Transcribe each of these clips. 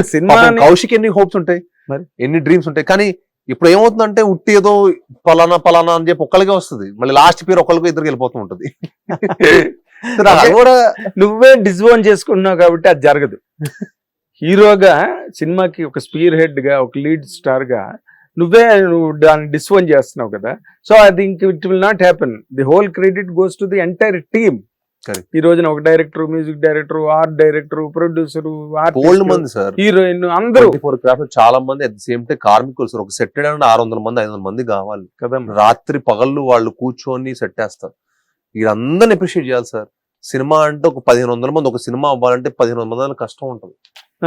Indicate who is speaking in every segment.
Speaker 1: Cinema
Speaker 2: Kaushik ఎన్ని hopes ఉంటాయి?
Speaker 1: మరి?
Speaker 2: ఎన్ని డ్రీమ్స్ ఉంటాయి? కానీ ఇప్పుడు ఏమవుతుందంటే ఉట్టి ఏదో పలానా పలానా అని చెప్పి ఒక్కరికే వస్తుంది. మళ్ళీ లాస్ట్ పేరు ఒకరికి ఇద్దరికి వెళ్ళిపోతూ ఉంటది. కూడా
Speaker 1: నువ్వే డిజోన్ చేసుకుంటున్నావు కాబట్టి అది జరగదు. హీరోగా సినిమాకి ఒక స్పీర్ హెడ్గా ఒక లీడ్ స్టార్గా నువ్వే నువ్వు దాన్ని డిస్వన్ చేస్తున్నావు కదా. సో అది ఇంక it will not happen the whole credit goes to the entire team. ఈ రోజున ఒక director music director art director producer
Speaker 2: old మంది సార్.
Speaker 1: హీరోయిన్ అందరూ.
Speaker 2: క్రాఫ్ట్ చాలా మంది అట్ ద సేమ్ టైం కార్మికులు సార్. ఒక సెట్ ఆరు వందల మంది ఐదు వందల మంది కావాలి.
Speaker 1: కదా
Speaker 2: రాత్రి పగళ్ళు వాళ్ళు కూర్చొని సెట్ వేస్తారు వీళ్ళందరిని అప్రిషియేట్ చేయాలి సార్. సినిమా అంటే ఒక పదిహేను వందల మంది ఒక సినిమా అవ్వాలంటే పదిహేను వందల మంది కష్టం ఉంటుంది.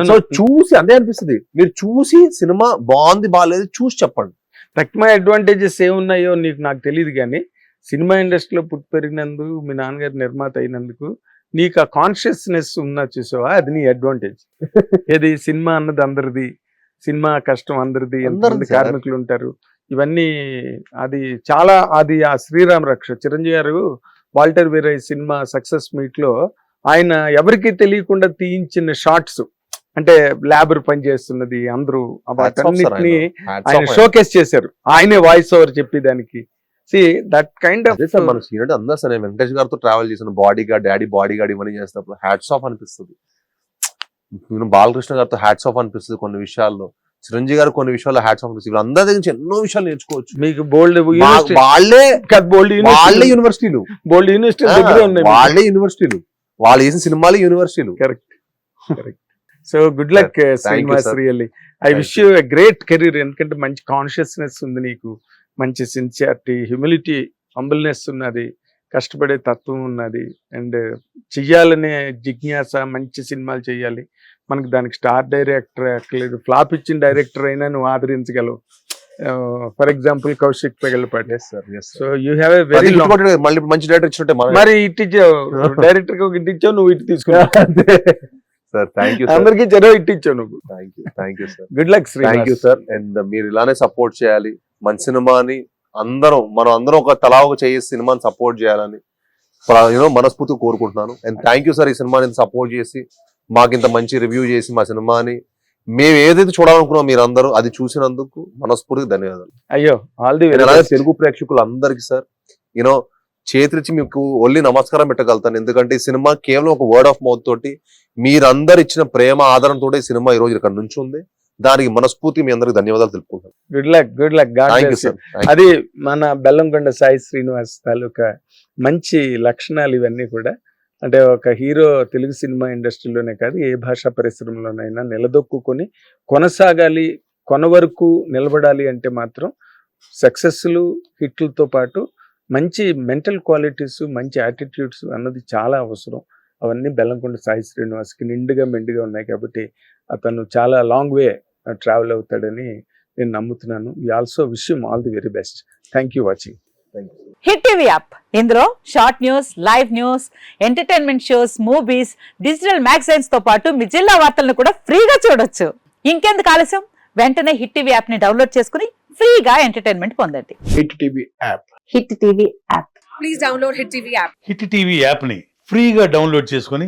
Speaker 2: సో చూసి అదే అనిపిస్తుంది. మీరు చూసి సినిమా బాగుంది బాగాలేదు చూసి చెప్పండి.
Speaker 1: తక్కువ అడ్వాంటేజెస్ ఏమున్నాయో నీకు నాకు తెలియదు కానీ సినిమా ఇండస్ట్రీలో పుట్టి పెరిగినందుకు మీ నాన్నగారు నిర్మాత అయినందుకు నీకు ఆ కాన్షియస్నెస్ ఉన్నా చూసావా? అది నీ అడ్వాంటేజ్ ఏది? సినిమా అన్నది అందరిది. సినిమా కష్టం అందరిది. ఎంతమంది. కార్మికులు ఉంటారు ఇవన్నీ అది చాలా అది ఆ శ్రీరామ రక్ష. చిరంజీవి గారు వాల్టర్ వీరయ్య సినిమా సక్సెస్ మీట్లో ఆయన ఎవరికి తెలియకుండా తీయించిన షార్ట్స్ అంటే లేబర్ పని చేస్తున్నది అందరూ వాటన్నిటిని
Speaker 2: ఆయన.
Speaker 1: షోకేస్ చేశారు. ఆయనే వాయిస్ ఓవర్ చెప్పేదానికి. సి దట్ కైండ్ ఆఫ్
Speaker 2: మన సీనియర్ అందరూ సరే వెంకటేష్ గారితో ట్రావెల్ చేసిన body guard daddy body guard ఇవన్నీ చేసినప్పుడు హ్యాట్స్ ఆఫ్ అనిపిస్తుంది. నేను బాలకృష్ణ గారితో హ్యాట్స్ ఆఫ్ అనిపిస్తుంది కొన్ని విషయాల్లో. చిరంజీవి గారు కొన్ని విషయాల్లో హ్యాట్స్ ఆఫ్ అనిపిస్తుంది. వీళ్ళందరి దగ్గర నుంచి ఎన్నో విషయాలు నేర్చుకోవచ్చు.
Speaker 1: మీకు బోల్డ్
Speaker 2: వాళ్ళే
Speaker 1: బోల్డ్
Speaker 2: వాళ్ళే యూనివర్సిటీలు.
Speaker 1: బోల్డ్ యూనివర్సిటీ దగ్గరే ఉన్నాయి
Speaker 2: వాళ్ళే యూనివర్సిటీలు. వాళ్ళు వేసిన సినిమాలే యూనివర్సిటీలు.
Speaker 1: Correct correct so good luck Srinivas. Really I wish you great career ఎందుకంటే మంచి కాన్షియస్నెస్ ఉంది నీకు. మంచి సిన్సియారిటీ హ్యూమిలిటీ హంబుల్నెస్ ఉన్నది కష్టపడే తత్వం ఉన్నది. అండ్ చెయ్యాలనే జిజ్ఞాస మంచి సినిమాలు చేయాలి మనకి దానికి స్టార్ డైరెక్టర్ అక్కర్లేదు. ఫ్లాప్ ఇచ్చిన డైరెక్టర్ అయినా నువ్వు ఆదరించగలవు. For example Kaushik Pegalapati so you have a very
Speaker 2: మళ్ళీ మంచి డైరెక్టర్ ఇచ్చినట్టే
Speaker 1: మరి ఇటు ఇచ్చావు. డైరెక్టర్కి ఇటు ఇచ్చావు నువ్వు ఇటు తీసుకున్నావు. అందరికి చెరవ ఇటు ఇచ్చావు నువ్వు.
Speaker 2: Thank you thank you sir
Speaker 1: good luck Sri
Speaker 2: thank you sir and మీరు ఇలానే సపోర్ట్ చేయాలి. మంచి సినిమాని అందరం మనం అందరం ఒక తలా ఒక చేసి సినిమాని సపోర్ట్ చేయాలని యూనో మనస్ఫూర్తిగా కోరుకుంటున్నాను. అండ్ థ్యాంక్ యూ సార్ ఈ సినిమాని సపోర్ట్ చేసి మాకు ఇంత మంచి రివ్యూ చేసి మా సినిమాని మేము ఏదైతే చూడాలనుకున్నాం మీరు అందరూ అది చూసినందుకు మనస్ఫూర్తిగా ధన్యవాదాలు.
Speaker 1: అయ్యో ఆల్ ది
Speaker 2: తెలుగు ప్రేక్షకులు అందరికి సార్ యూనో చేతిరిచి మీకు ఒళ్ళి నమస్కారం పెట్టగలుగుతాను. ఎందుకంటే ఈ సినిమా కేవలం ఒక వర్డ్ ఆఫ్ మౌత్ తోటి మీరందరు ఇచ్చిన ప్రేమ ఆదరణతో ఈ సినిమా ఈ రోజు ఇక్కడ నుంచి ఉంది దానికి మనస్ఫూర్తి మీ అందరికి ధన్యవాదాలు తెలుపుకుంటాను
Speaker 1: గుడ్ లక్ గుడ్ లక్ అది మన బెల్లంకొండ సాయి శ్రీనివాస్ తాలూకా మంచి లక్షణాలు ఇవన్నీ కూడా. అంటే ఒక హీరో తెలుగు సినిమా ఇండస్ట్రీలోనే కాదు ఏ భాషా పరిశ్రమలోనైనా నిలదొక్కుని కొనసాగాలి కొన వరకు నిలబడాలి అంటే మాత్రం సక్సెస్లు హిట్లతో పాటు మంచి మెంటల్ క్వాలిటీస్ మంచి యాటిట్యూడ్స్ అన్నది చాలా అవసరం. అవన్నీ బెల్లంకొండ సాయి శ్రీనివాస్కి నిండుగా మెండుగా ఉన్నాయి కాబట్టి అతను చాలా లాంగ్ వే ట్రావెల్ అవుతాడని నేను నమ్ముతున్నాను. ఈ also wish all the very best thank you watching
Speaker 3: Hit TV app ఇందులో short news live news entertainment shows movies digital మ్యాగజైన్స్తో పాటు మీ జిల్లా వార్తలను కూడా ఫ్రీగా చూడొచ్చు. ఇంకెందుకు ఆలస్యం? వెంటనే హిట్ టీవీ యాప్ని డౌన్లోడ్ చేసుకుని ఫ్రీగా ఎంటర్టైన్మెంట్ పొందండి.
Speaker 4: Hit TV app
Speaker 3: Hit TV app
Speaker 5: please download Hit TV app.
Speaker 6: Hit TV యాప్ని ఫ్రీగా డౌన్లోడ్ చేసుకొని